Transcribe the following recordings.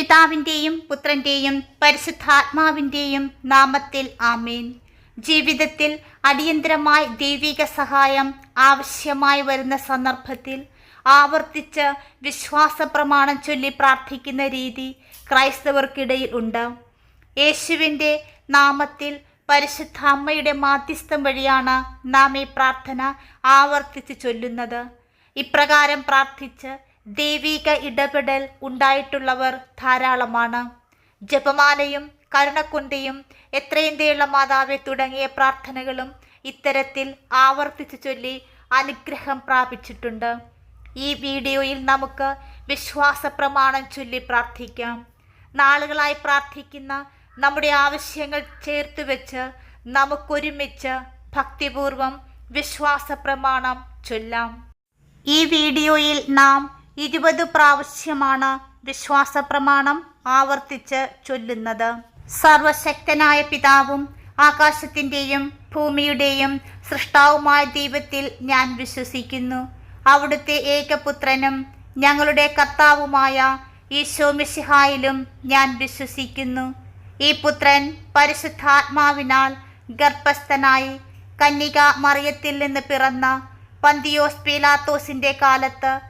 പിതാവിന്റെയും പുത്രന്റെയും പരിശുദ്ധാത്മാവിന്റെയും നാമത്തിൽ ആമേൻ. ജീവിതത്തിൽ അടിയന്തരമായി ദൈവിക സഹായം ആവശ്യമായി വരുന്ന സന്ദർഭത്തിൽ ആവർത്തിച്ച് വിശ്വാസ പ്രമാണം ചൊല്ലി പ്രാർത്ഥിക്കുന്ന രീതി ക്രൈസ്തവർക്കിടയിൽ ഉണ്ട്. യേശുവിന്റെ നാമത്തിൽ പരിശുദ്ധ അമ്മയുടെ മാധ്യസ്ഥം വഴിയാണ് നാം ഈ പ്രാർത്ഥന ആവർത്തിച്ച് ചൊല്ലുന്നത്. ഇപ്രകാരം പ്രാർത്ഥിച്ച് ദൈവിക ഇടപെടൽ ഉണ്ടായിട്ടുള്ളവർ ധാരാളമാണ്. ജപമാലയും കരുണക്കുന്തയും എത്രയും മാതാവെ തുടങ്ങിയ പ്രാർത്ഥനകളും ഇത്തരത്തിൽ ആവർത്തിച്ചു ചൊല്ലി അനുഗ്രഹം പ്രാപിച്ചിട്ടുണ്ട്. ഈ വീഡിയോയിൽ നമുക്ക് വിശ്വാസ പ്രമാണം ചൊല്ലി പ്രാർത്ഥിക്കാം. നാളുകളായി പ്രാർത്ഥിക്കുന്ന നമ്മുടെ ആവശ്യങ്ങൾ ചേർത്ത് വെച്ച് നമുക്കൊരുമിച്ച് ഭക്തിപൂർവം വിശ്വാസ പ്രമാണം ചൊല്ലാം. ഈ വീഡിയോയിൽ നാം ഇരുപത് പ്രാവശ്യമാണ് വിശ്വാസ പ്രമാണം ആവർത്തിച്ച് ചൊല്ലുന്നത്. സർവശക്തനായ പിതാവും ആകാശത്തിന്റെയും ഭൂമിയുടെയും സൃഷ്ടാവുമായ ദൈവത്തിൽ ഞാൻ വിശ്വസിക്കുന്നു. അവിടുത്തെ ഏകപുത്രനും ഞങ്ങളുടെ കർത്താവുമായ ഈശോ മിശിഹായിലും ഞാൻ വിശ്വസിക്കുന്നു. ഈ പുത്രൻ പരിശുദ്ധാത്മാവിനാൽ ഗർഭസ്ഥനായി കന്യക മറിയത്തിൽ നിന്ന് പിറന്ന പന്തിയോസ് പീലാത്തോസിന്റെ കാലത്ത്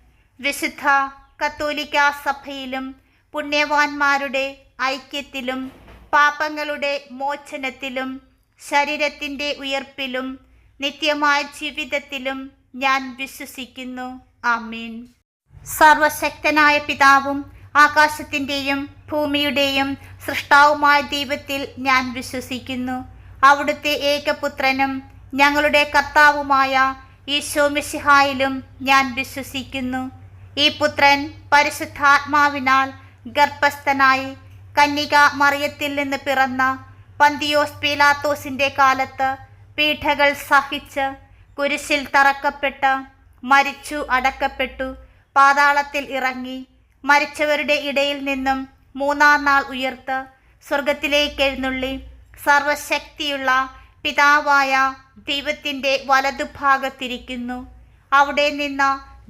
വിശുദ്ധ കത്തോലിക്ക സഭയിലും പുണ്യവാന്മാരുടെ ഐക്യത്തിലും പാപങ്ങളുടെ മോചനത്തിലും ശരീരത്തിന്റെ ഉയർപ്പിലും നിത്യമായ ജീവിതത്തിലും ഞാൻ വിശ്വസിക്കുന്നു. ആമീൻ. സർവശക്തനായ പിതാവും ആകാശത്തിന്റെയും ഭൂമിയുടെയും സൃഷ്ടാവുമായ ദൈവത്തിൽ ഞാൻ വിശ്വസിക്കുന്നു. അവിടുത്തെ ഏകപുത്രനും ഞങ്ങളുടെ കർത്താവുമായ ഈശോ മിശിഹായിലും ഞാൻ വിശ്വസിക്കുന്നു. ഈ പുത്രൻ പരിശുദ്ധാത്മാവിനാൽ ഗർഭസ്ഥനായി കന്യക മറിയത്തിൽ നിന്ന് പിറന്ന പന്തിയോസ് പീലാത്തോസിന്റെ കാലത്ത് പീഠകൾ സഹിച്ച് കുരിശിൽ തറക്കപ്പെട്ട് മരിച്ചു അടക്കപ്പെട്ടു പാതാളത്തിൽ ഇറങ്ങി മരിച്ചവരുടെ ഇടയിൽ നിന്നും മൂന്നാം നാൾ ഉയർത്ത് സ്വർഗത്തിലേക്ക് എഴുന്നള്ളി സർവശക്തിയുള്ള പിതാവായ ദൈവത്തിന്റെ വലതുഭാഗത്തിരിക്കുന്നു. അവിടെ നിന്ന്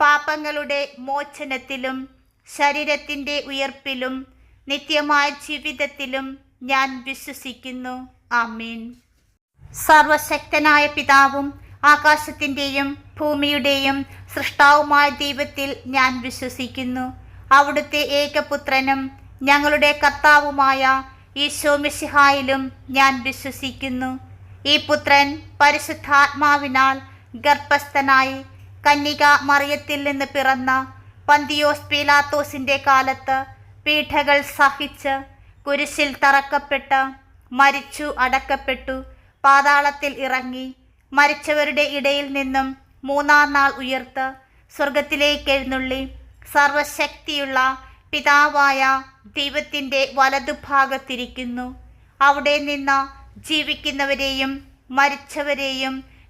പാപങ്ങളുടെ മോചനത്തിലും ശരീരത്തിന്റെ ഉയർപ്പിലും നിത്യമായ ജീവിതത്തിലും ഞാൻ വിശ്വസിക്കുന്നു. ആമീൻ. സർവശക്തനായ പിതാവും ആകാശത്തിന്റെയും ഭൂമിയുടെയും സൃഷ്ടാവുമായ ദൈവത്തിൽ ഞാൻ വിശ്വസിക്കുന്നു. അവിടുത്തെ ഏകപുത്രനും ഞങ്ങളുടെ കർത്താവുമായ ഈശോ മിശിഹായിലും ഞാൻ വിശ്വസിക്കുന്നു. ഈ പുത്രൻ പരിശുദ്ധാത്മാവിനാൽ ഗർഭസ്ഥനായി കന്യക മറിയത്തിൽ നിന്ന് പിറന്ന പന്തിയോസ് പീലാത്തോസിന്റെ കാലത്ത് പീഠകൾ സഹിച്ച് കുരിശിൽ തറക്കപ്പെട്ട് മരിച്ചു അടക്കപ്പെട്ടു പാതാളത്തിൽ ഇറങ്ങി മരിച്ചവരുടെ ഇടയിൽ നിന്നും മൂന്നാം നാൾ ഉയർത്ത് സ്വർഗത്തിലേക്ക് എഴുന്നള്ളി സർവശക്തിയുള്ള പിതാവായ ദൈവത്തിന്റെ വലതുഭാഗത്തിരിക്കുന്നു. അവിടെ നിന്ന് ജീവിക്കുന്നവരെയും മരിച്ചവരെയും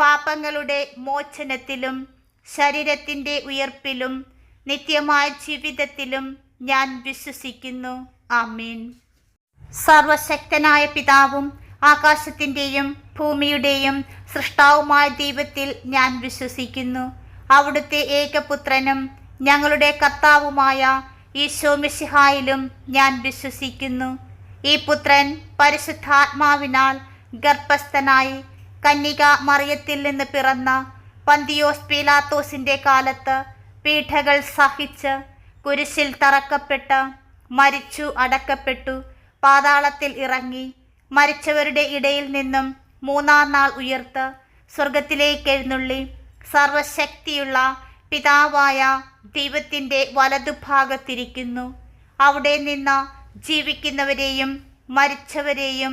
പാപങ്ങളുടെ മോചനത്തിലും ശരീരത്തിന്റെ ഉയർപ്പിലും നിത്യമായ ജീവിതത്തിലും ഞാൻ വിശ്വസിക്കുന്നു. ആമീൻ. സർവശക്തനായ പിതാവും ആകാശത്തിന്റെയും ഭൂമിയുടെയും സൃഷ്ടാവുമായ ദൈവത്തിൽ ഞാൻ വിശ്വസിക്കുന്നു. അവിടുത്തെ ഏകപുത്രനും ഞങ്ങളുടെ കർത്താവുമായ ഈശോ മിശിഹായിലും ഞാൻ വിശ്വസിക്കുന്നു. ഈ പുത്രൻ പരിശുദ്ധാത്മാവിനാൽ ഗർഭസ്ഥനായി കന്യക മറിയത്തിൽ നിന്ന് പിറന്ന പന്തിയോസ് പീലാത്തോസിന്റെ കാലത്ത് പീഠകൾ സഹിച്ച് കുരിശിൽ തറക്കപ്പെട്ട മരിച്ചു അടക്കപ്പെട്ടു പാതാളത്തിൽ ഇറങ്ങി മരിച്ചവരുടെ ഇടയിൽ നിന്നും മൂന്നാം നാൾ ഉയർത്ത് സ്വർഗത്തിലേക്ക് എഴുന്നള്ളി സർവശക്തിയുള്ള പിതാവായ ദൈവത്തിന്റെ വലതുഭാഗത്തിരിക്കുന്നു. അവിടെ നിന്ന് ജീവിക്കുന്നവരെയും മരിച്ചവരെയും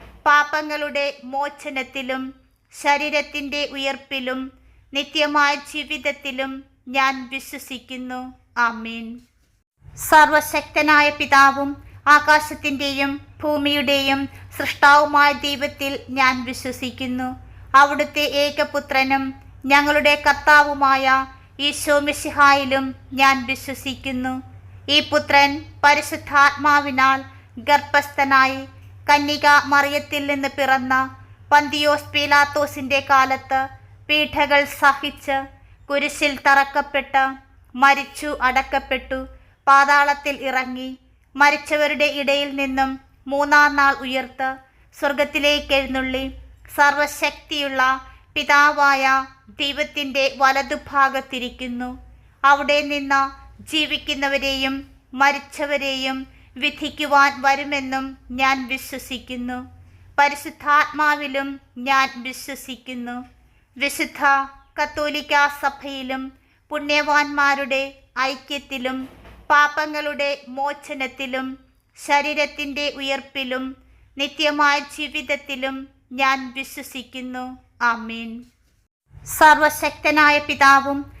പാപങ്ങളുടെ മോചനത്തിലും ശരീരത്തിന്റെ ഉയർപ്പിലും നിത്യമായ ജീവിതത്തിലും ഞാൻ വിശ്വസിക്കുന്നു. ആമീൻ. സർവശക്തനായ പിതാവും ആകാശത്തിന്റെയും ഭൂമിയുടെയും സൃഷ്ടാവുമായ ദൈവത്തിൽ ഞാൻ വിശ്വസിക്കുന്നു. അവിടുത്തെ ഏകപുത്രനും ഞങ്ങളുടെ കർത്താവുമായ ഈശോ മിശിഹായിലും ഞാൻ വിശ്വസിക്കുന്നു. ഈ പുത്രൻ പരിശുദ്ധാത്മാവിനാൽ ഗർഭസ്ഥനായി കന്യക മറിയത്തിൽ നിന്ന് പിറന്ന പന്തിയോസ് പീലാത്തോസിന്റെ കാലത്ത് പീഠകൾ സഹിച്ച് കുരിശിൽ തറക്കപ്പെട്ട് മരിച്ചു അടക്കപ്പെട്ടു പാതാളത്തിൽ ഇറങ്ങി മരിച്ചവരുടെ ഇടയിൽ നിന്നും മൂന്നാം നാൾ ഉയർത്ത് സ്വർഗത്തിലേക്ക് എഴുന്നള്ളി സർവശക്തിയുള്ള പിതാവായ ദൈവത്തിന്റെ വലതുഭാഗത്തിരിക്കുന്നു. അവിടെ നിന്ന് ജീവിക്കുന്നവരെയും മരിച്ചവരെയും വിധിക്കുവാൻ വരുമെന്നും ഞാൻ വിശ്വസിക്കുന്നു. പരിശുദ്ധാത്മാവിലും ഞാൻ വിശ്വസിക്കുന്നു. വിശുദ്ധ കത്തോലിക്ക സഭയിലും പുണ്യവാന്മാരുടെ ഐക്യത്തിലും പാപങ്ങളുടെ മോചനത്തിലും ശരീരത്തിന്റെ ഉയർപ്പിലും നിത്യമായ ജീവിതത്തിലും ഞാൻ വിശ്വസിക്കുന്നു. ആമീൻ. സർവശക്തനായ പിതാവും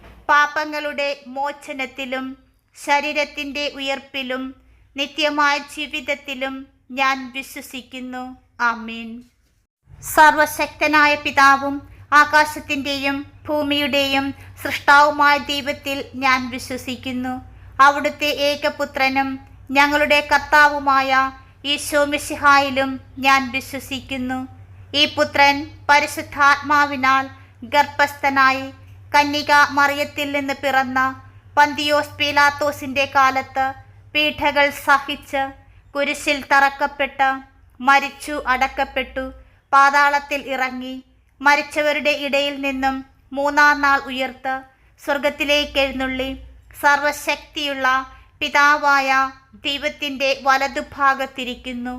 പാപങ്ങളുടെ മോചനത്തിലും ശരീരത്തിന്റെ ഉയർപ്പിലും നിത്യമായ ജീവിതത്തിലും ഞാൻ വിശ്വസിക്കുന്നു. ആമീൻ. സർവശക്തനായ പിതാവും ആകാശത്തിന്റെയും ഭൂമിയുടെയും സൃഷ്ടാവുമായ ദൈവത്തിൽ ഞാൻ വിശ്വസിക്കുന്നു. അവിടുത്തെ ഏകപുത്രനും ഞങ്ങളുടെ കർത്താവുമായ ഈശോ മിശിഹായിലും ഞാൻ വിശ്വസിക്കുന്നു. ഈ പുത്രൻ പരിശുദ്ധാത്മാവിനാൽ ഗർഭസ്ഥനായി കന്യക മറിയത്തിൽ നിന്ന് പിറന്ന പന്തിയോസ് പീലാത്തോസിന്റെ കാലത്ത് പീഠകൾ സഹിച്ച് കുരിശിൽ തറക്കപ്പെട്ട് മരിച്ചു അടക്കപ്പെട്ടു പാതാളത്തിൽ ഇറങ്ങി മരിച്ചവരുടെ ഇടയിൽ നിന്നും മൂന്നാം നാൾ ഉയർത്ത് സ്വർഗത്തിലേക്ക് എഴുന്നള്ളി. സർവശക്തിയുള്ള പിതാവായ ദൈവത്തിന്റെ വലതുഭാഗത്തിരിക്കുന്നു.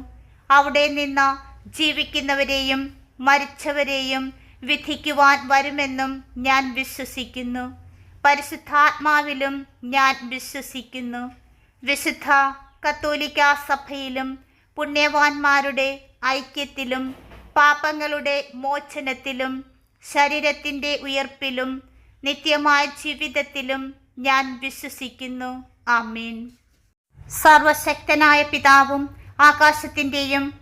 അവിടെ നിന്ന് ജീവിക്കുന്നവരെയും മരിച്ചവരെയും വിധിക്കുവാൻ വരുമെന്നും ഞാൻ വിശ്വസിക്കുന്നു. പരിശുദ്ധാത്മാവിലും ഞാൻ വിശ്വസിക്കുന്നു. വിശുദ്ധ കത്തോലിക്ക സഭയിലും പുണ്യവാന്മാരുടെ ഐക്യത്തിലും പാപങ്ങളുടെ മോചനത്തിലും ശരീരത്തിന്റെ ഉയർപ്പിലും നിത്യമായ ജീവിതത്തിലും ഞാൻ വിശ്വസിക്കുന്നു. ആമീൻ. സർവശക്തനായ പിതാവും ആകാശത്തിന്റെയും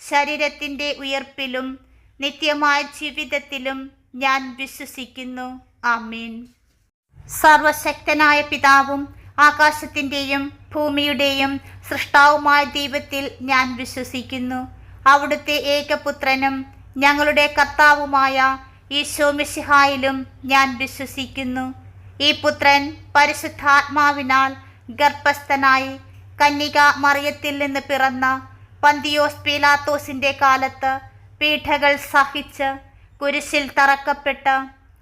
ശരീരത്തിന്റെ ഉയർപ്പിലും നിത്യമായ ജീവിതത്തിലും ഞാൻ വിശ്വസിക്കുന്നു. ആമീൻ. സർവശക്തനായ പിതാവും ആകാശത്തിന്റെയും ഭൂമിയുടെയും സൃഷ്ടാവുമായ ദൈവത്തിൽ ഞാൻ വിശ്വസിക്കുന്നു. അവിടുത്തെ ഏകപുത്രനും ഞങ്ങളുടെ കർത്താവുമായ ഈശോ മിശിഹായിലും ഞാൻ വിശ്വസിക്കുന്നു. ഈ പുത്രൻ പരിശുദ്ധാത്മാവിനാൽ ഗർഭസ്ഥനായി കന്യക മറിയത്തിൽ നിന്ന് പിറന്ന പന്തിയോസ് പീലാത്തോസിന്റെ കാലത്ത് പീഠകൾ സഹിച്ച് കുരിശിൽ തറക്കപ്പെട്ട്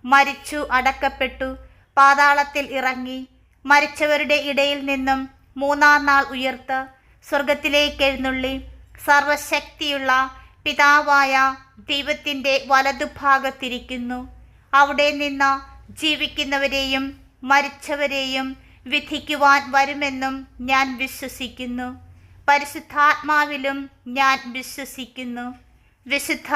മരിച്ചു അടക്കപ്പെട്ടു പാതാളത്തിൽ ഇറങ്ങി മരിച്ചവരുടെ ഇടയിൽ നിന്നും മൂന്നാം നാൾ ഉയർത്ത് സ്വർഗത്തിലേക്ക് എഴുന്നള്ളി സർവശക്തിയുള്ള പിതാവായ ദൈവത്തിന്റെ വലതുഭാഗത്തിരിക്കുന്നു. അവിടെ നിന്ന് ജീവിക്കുന്നവരെയും മരിച്ചവരെയും വിധിക്കുവാൻ വരുമെന്നും ഞാൻ വിശ്വസിക്കുന്നു. പരിശുദ്ധാത്മാവിലും ഞാൻ വിശ്വസിക്കുന്നു. വിശുദ്ധ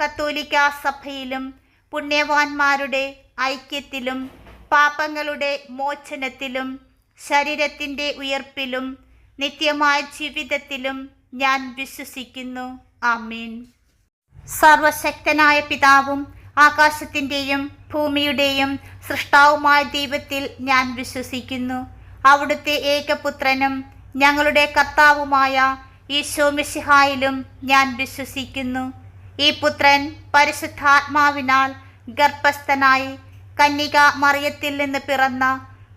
കത്തോലിക്ക സഭയിലും പുണ്യവാന്മാരുടെ ഐക്യത്തിലും പാപങ്ങളുടെ മോചനത്തിലും ശരീരത്തിന്റെ ഉയർപ്പിലും നിത്യമായ ജീവിതത്തിലും ഞാൻ വിശ്വസിക്കുന്നു. ആമീൻ. സർവശക്തനായ പിതാവും ആകാശത്തിന്റെയും ഭൂമിയുടെയും സൃഷ്ടാവുമായ ദൈവത്തിൽ ഞാൻ വിശ്വസിക്കുന്നു. അവിടുത്തെ ഏകപുത്രനും ഞങ്ങളുടെ കർത്താവുമായ ഈശോ മിശിഹായിലും ഞാൻ വിശ്വസിക്കുന്നു. ഈ പുത്രൻ പരിശുദ്ധാത്മാവിനാൽ ഗർഭസ്ഥനായി കന്യക മറിയത്തിൽ നിന്ന് പിറന്ന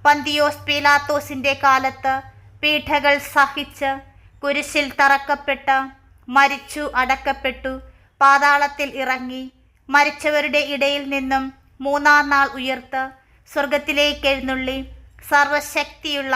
പന്തിയോസ് പീലാത്തോസിന്റെ കാലത്ത് പീഠകൾ സഹിച്ച് കുരിശിൽ തറക്കപ്പെട്ട് മരിച്ചു അടക്കപ്പെട്ടു പാതാളത്തിൽ ഇറങ്ങി മരിച്ചവരുടെ ഇടയിൽ നിന്നും മൂന്നാം നാൾ ഉയർത്ത് സ്വർഗത്തിലേക്ക് എഴുന്നള്ളി. സർവശക്തിയുള്ള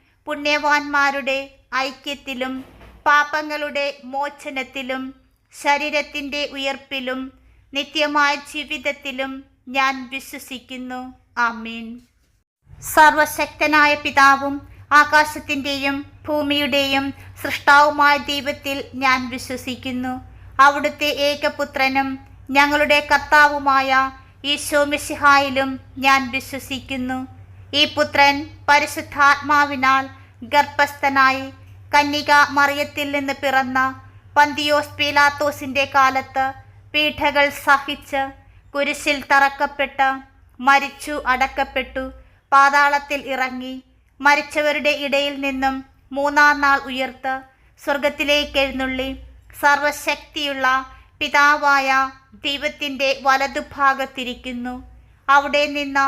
പുണ്യവാന്മാരുടെ ഐക്യത്തിലും പാപങ്ങളുടെ മോചനത്തിലും ശരീരത്തിന്റെ ഉയർപ്പിലും നിത്യമായ ജീവിതത്തിലും ഞാൻ വിശ്വസിക്കുന്നു. ആമീൻ. സർവശക്തനായ പിതാവും ആകാശത്തിന്റെയും ഭൂമിയുടെയും സൃഷ്ടാവുമായ ദൈവത്തിൽ ഞാൻ വിശ്വസിക്കുന്നു. അവിടുത്തെ ഏകപുത്രനും ഞങ്ങളുടെ കർത്താവുമായ ഈശോ മിശിഹായിലും ഞാൻ വിശ്വസിക്കുന്നു. ഈ പുത്രൻ പരിശുദ്ധാത്മാവിനാൽ ഗർഭസ്ഥനായി കന്യക മറിയത്തിൽ നിന്ന് പിറന്ന പന്തിയോസ് പീലാത്തോസിന്റെ കാലത്ത് പീഠകൾ സഹിച്ച് കുരിശിൽ തറക്കപ്പെട്ട് മരിച്ചു അടക്കപ്പെട്ടു പാതാളത്തിൽ ഇറങ്ങി മരിച്ചവരുടെ ഇടയിൽ നിന്നും മൂന്നാം നാൾ ഉയർത്ത് സ്വർഗത്തിലേക്ക് എഴുന്നള്ളി സർവശക്തിയുള്ള പിതാവായ ദൈവത്തിന്റെ വലതുഭാഗത്തിരിക്കുന്നു. അവിടെ നിന്ന്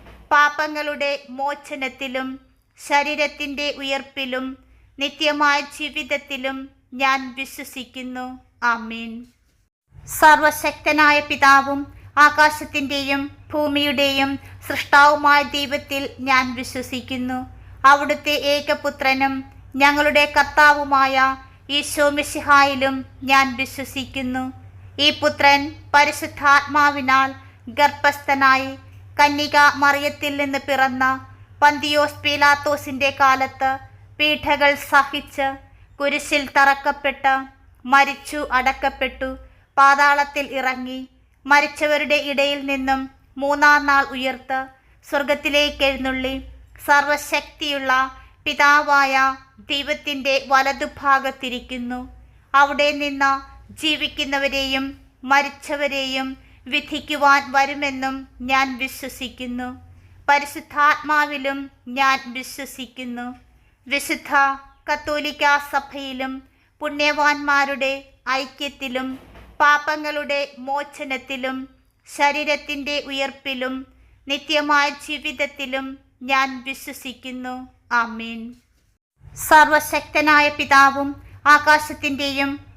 പാപങ്ങളുടെ മോചനത്തിലും ശരീരത്തിന്റെ ഉയർപ്പിലും നിത്യമായ ജീവിതത്തിലും ഞാൻ വിശ്വസിക്കുന്നു. ആമീൻ. സർവശക്തനായ പിതാവും ആകാശത്തിന്റെയും ഭൂമിയുടെയും സൃഷ്ടാവുമായ ദൈവത്തിൽ ഞാൻ വിശ്വസിക്കുന്നു. അവിടുത്തെ ഏകപുത്രനും ഞങ്ങളുടെ കർത്താവുമായ ഈശോ മിശിഹായിലും ഞാൻ വിശ്വസിക്കുന്നു. ഈ പുത്രൻ പരിശുദ്ധാത്മാവിനാൽ ഗർഭസ്ഥനായി കന്യക മറിയത്തിൽ നിന്ന് പിറന്ന പന്തിയോസ് പീലാത്തോസിന്റെ കാലത്ത് പീഠകൾ സഹിച്ച് കുരിശിൽ തറക്കപ്പെട്ട് മരിച്ചു അടക്കപ്പെട്ടു. പാതാളത്തിൽ ഇറങ്ങി മരിച്ചവരുടെ ഇടയിൽ നിന്നും മൂന്നാം നാൾ ഉയർത്ത് സ്വർഗത്തിലേക്ക് എഴുന്നള്ളി. സർവശക്തിയുള്ള പിതാവായ ദൈവത്തിന്റെ വലതുഭാഗത്തിരിക്കുന്നു. അവിടെ നിന്ന് ജീവിക്കുന്നവരെയും മരിച്ചവരെയും വിധിക്കുവാൻ വരുമെന്നും ഞാൻ വിശ്വസിക്കുന്നു. പരിശുദ്ധാത്മാവിലും ഞാൻ വിശ്വസിക്കുന്നു. വിശുദ്ധ കത്തോലിക്ക സഭയിലും പുണ്യവാന്മാരുടെ ഐക്യത്തിലും പാപങ്ങളുടെ മോചനത്തിലും ശരീരത്തിന്റെ ഉയർപ്പിലും നിത്യമായ ജീവിതത്തിലും ഞാൻ വിശ്വസിക്കുന്നു. ആമീൻ. സർവശക്തനായ പിതാവും ആകാശത്തിന്റെയും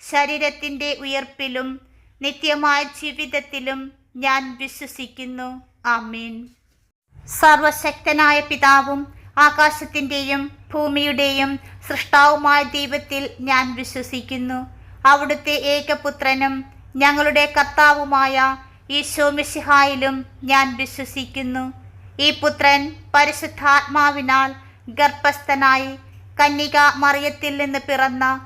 ശരീരത്തിന്റെ ഉയർപ്പിലും നിത്യമായ ജീവിതത്തിലും ഞാൻ വിശ്വസിക്കുന്നു. ആമീൻ. സർവശക്തനായ പിതാവും ആകാശത്തിന്റെയും ഭൂമിയുടെയും സൃഷ്ടാവുമായ ദൈവത്തിൽ ഞാൻ വിശ്വസിക്കുന്നു. അവിടുത്തെ ഏകപുത്രനും ഞങ്ങളുടെ കർത്താവുമായ ഈശോ മിശിഹായിലും ഞാൻ വിശ്വസിക്കുന്നു. ഈ പുത്രൻ പരിശുദ്ധാത്മാവിനാൽ ഗർഭസ്ഥനായി കന്യക മറിയത്തിൽ നിന്ന് പിറന്ന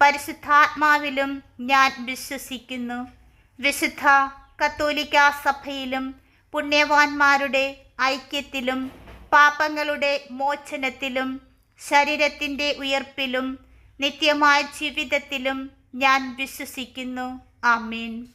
പരിശുദ്ധാത്മാവിലും ഞാൻ വിശ്വസിക്കുന്നു. വിശുദ്ധ കത്തോലിക്ക സഭയിലും പുണ്യവാന്മാരുടെ ഐക്യത്തിലും പാപങ്ങളുടെ മോചനത്തിലും ശരീരത്തിന്റെ ഉയർപ്പിലും നിത്യമായ ജീവിതത്തിലും ഞാൻ വിശ്വസിക്കുന്നു. ആമീൻ.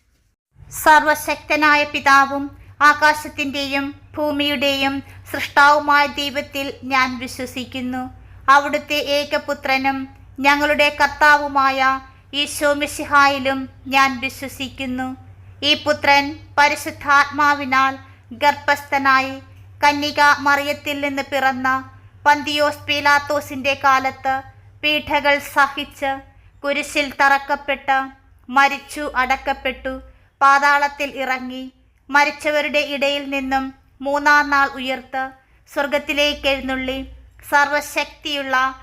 സർവശക്തനായ പിതാവും ആകാശത്തിന്റെയും ഭൂമിയുടെയും സൃഷ്ടാവുമായ ദൈവത്തിൽ ഞാൻ വിശ്വസിക്കുന്നു. അവിടുത്തെ ഏകപുത്രനും ഞങ്ങളുടെ കർത്താവുമായ ഈശോ മിശിഹായിലും ഞാൻ വിശ്വസിക്കുന്നു. ഈ പുത്രൻ പരിശുദ്ധാത്മാവിനാൽ ഗർഭസ്ഥനായി കന്യക മറിയത്തിൽ നിന്ന് പിറന്ന പന്തിയോസ് പീലാത്തോസിന്റെ കാലത്ത് പീഠകൾ സഹിച്ച് കുരിശിൽ തറക്കപ്പെട്ട് മരിച്ചു അടക്കപ്പെട്ടു. പാതാളത്തിൽ ഇറങ്ങി മരിച്ചവരുടെ ഇടയിൽ നിന്നും മൂന്നാം നാൾ ഉയർത്ത് സ്വർഗത്തിലേക്ക് എഴുന്നള്ളി. സർവശക്തിയുള്ള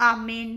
ആമീൻ